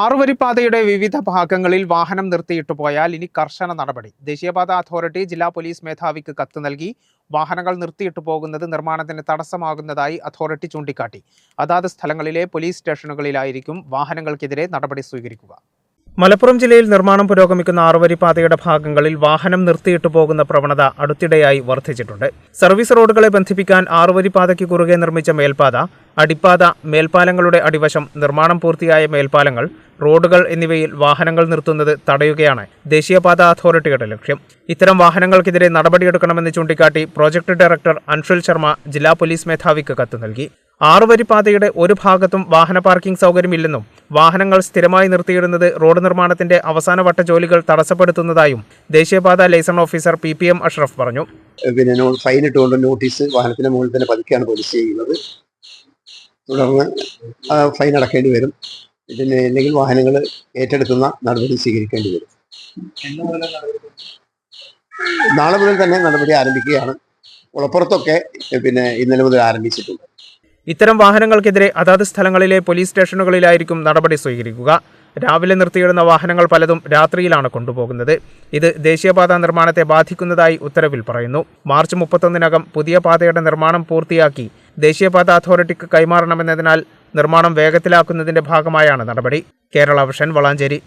ആറുവരിപ്പാതയുടെ വിവിധ ഭാഗങ്ങളിൽ വാഹനം നിർത്തിയിട്ടു പോയാൽ ഇനി കർശന നടപടി. ദേശീയപാത അതോറിറ്റി ജില്ലാ പോലീസ് മേധാവിക്ക് കത്ത് നൽകി. വാഹനങ്ങൾ നിർത്തിയിട്ടു പോകുന്നത് നിർമ്മാണത്തിന് തടസ്സമാകുന്നതായി അതോറിറ്റി ചൂണ്ടിക്കാട്ടി. അതാത് സ്ഥലങ്ങളിലെ പോലീസ് സ്റ്റേഷനുകളിലായിരിക്കും വാഹനങ്ങൾക്കെതിരെ നടപടി സ്വീകരിക്കുക. മലപ്പുറം ജില്ലയിൽ നിർമ്മാണം പുരോഗമിക്കുന്ന ആറുവരിപ്പാതയുടെ ഭാഗങ്ങളിൽ വാഹനം നിർത്തിയിട്ടു പോകുന്ന പ്രവണത അടുത്തിടെയായി വർദ്ധിച്ചിട്ടുണ്ട്. സർവീസ് റോഡുകളെ ബന്ധിപ്പിക്കാൻ ആറുവരിപ്പാതയ്ക്ക് കുറുകെ നിർമ്മിച്ച മേൽപ്പാത അടിപ്പാത മേൽപ്പാലങ്ങളുടെ അടിവശം നിർമ്മാണം പൂർത്തിയായ മേൽപ്പാലങ്ങൾ റോഡുകൾ എന്നിവയിൽ വാഹനങ്ങൾ നിർത്തുന്നത് തടയുകയാണ് ദേശീയപാത അതോറിറ്റിയുടെ ലക്ഷ്യം. ഇത്തരം വാഹനങ്ങൾക്കെതിരെ നടപടിയെടുക്കണമെന്ന് ചൂണ്ടിക്കാട്ടി പ്രോജക്ട് ഡയറക്ടർ അൻഷുൽ ശർമ്മ ജില്ലാ പോലീസ് മേധാവിക്ക് കത്ത് നൽകി. ആറുവരിപ്പാതയുടെ ഒരു ഭാഗത്തും വാഹന പാർക്കിംഗ് സൗകര്യമില്ലെന്നും വാഹനങ്ങൾ സ്ഥിരമായി നിർത്തിയിടുന്നത് റോഡ് നിർമ്മാണത്തിന്റെ അവസാനവട്ട ജോലികൾ തടസ്സപ്പെടുത്തുന്നതായും ദേശീയപാത liaison officer P P M Ashraf പറഞ്ഞു. പിന്നെ ഫൈൻ ഇട്ടുകൊണ്ട് നോട്ടീസ് വാഹനത്തിന്റെ മുകളിൽ തന്നെ പോലീസ് ചെയ്യുന്നത്. തുടർന്ന് ഫൈൻ അടക്കേണ്ടി വരും. ഇതിന് അല്ലെങ്കിൽ വാഹനങ്ങൾ ഏറ്റെടുക്കുന്ന നടപടി സ്വീകരിക്കേണ്ടി വരും. നാളെ മുതൽ തന്നെ നടപടി ആരംഭിക്കുകയാണ്. കുളപ്പുറത്തൊക്കെ പിന്നെ ഇന്നലെ മുതൽ ആരംഭിച്ചിട്ടുണ്ട്. ഇത്തരം വാഹനങ്ങൾക്കെതിരെ അതാത് സ്ഥലങ്ങളിലെ പോലീസ് സ്റ്റേഷനുകളിലായിരിക്കും നടപടി സ്വീകരിക്കുക. രാവിലെ നിർത്തിയിടുന്ന വാഹനങ്ങൾ പലതും രാത്രിയിലാണ് കൊണ്ടുപോകുന്നത്. ഇത് ദേശീയപാത നിർമ്മാണത്തെ ബാധിക്കുന്നതായി ഉത്തരവിൽ പറയുന്നു. മാർച്ച് മുപ്പത്തൊന്നിനകം പുതിയ പാതയുടെ നിർമ്മാണം പൂർത്തിയാക്കി ദേശീയപാത അതോറിറ്റിക്ക് കൈമാറണമെന്നതിനാൽ നിർമ്മാണം വേഗത്തിലാക്കുന്നതിന്റെ ഭാഗമായാണ് നടപടി. കേരള വിഷൻ വളാഞ്ചേരി.